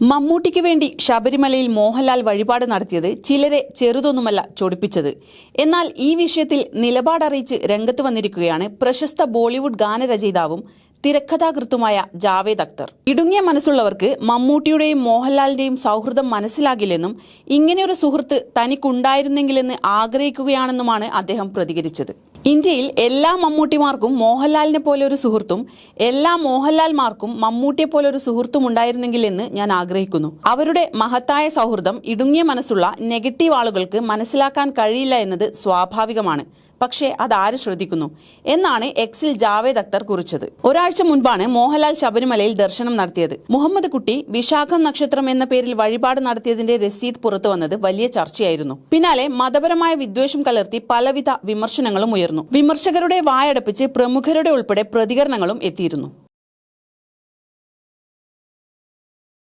മമ്മൂട്ടിക്ക് വേണ്ടി ശബരിമലയിൽ മോഹൻലാൽ വഴിപാട് നടത്തിയത് ചിലരെ ചെറുതൊന്നുമല്ല ചൊടിപ്പിച്ചത്. എന്നാൽ ഈ വിഷയത്തിൽ നിലപാടറിയിച്ച് രംഗത്ത് വന്നിരിക്കുകയാണ് പ്രശസ്ത ബോളിവുഡ് ഗാനരചയിതാവും തിരക്കഥാകൃത്തുമായ ജാവേദ് അക്തർ. ഇടുങ്ങിയ മനസ്സുള്ളവർക്ക് മമ്മൂട്ടിയുടെയും മോഹൻലാലിന്റെയും സൗഹൃദം മനസ്സിലാകില്ലെന്നും ഇങ്ങനെയൊരു സുഹൃത്ത് തനിക്കുണ്ടായിരുന്നെങ്കിലെന്ന് ആഗ്രഹിക്കുകയാണെന്നുമാണ് അദ്ദേഹം പ്രതികരിച്ചത്. ഇന്ത്യയിൽ എല്ലാ മമ്മൂട്ടിമാർക്കും മോഹൻലാലിനെ പോലെ ഒരു സുഹൃത്തും എല്ലാ മോഹൻലാൽമാർക്കും മമ്മൂട്ടിയെ പോലെ ഒരു സുഹൃത്തും ഉണ്ടായിരുന്നെങ്കിൽ എന്ന് ഞാൻ ആഗ്രഹിക്കുന്നു. അവരുടെ മഹത്തായ സൗഹൃദം ഇടുങ്ങിയ മനസ്സുള്ള നെഗറ്റീവ് ആളുകൾക്ക് മനസ്സിലാക്കാൻ കഴിയില്ല എന്നത് സ്വാഭാവികമാണ്. പക്ഷേ അതാര് ശ്രദ്ധിക്കുന്നു? എന്നാണ് എക്സിൽ ജാവേദ് അക്തർ കുറിച്ചത്. ഒരാഴ്ച മുൻപാണ് മോഹൻലാൽ ശബരിമലയിൽ ദർശനം നടത്തിയത്. മുഹമ്മദ് കുട്ടി വിശാഖം നക്ഷത്രം എന്ന പേരിൽ വഴിപാട് നടത്തിയതിന്റെ രസീത് പുറത്തു വന്നത് വലിയ ചർച്ചയായിരുന്നു. പിന്നാലെ മതപരമായ വിദ്വേഷം കലർത്തി പലവിധ വിമർശനങ്ങളും ഉയർന്നു. വിമർശകരുടെ വായടപ്പിച്ച് പ്രമുഖരുടെ ഉൾപ്പെടെ പ്രതികരണങ്ങളും എത്തിയിരുന്നു.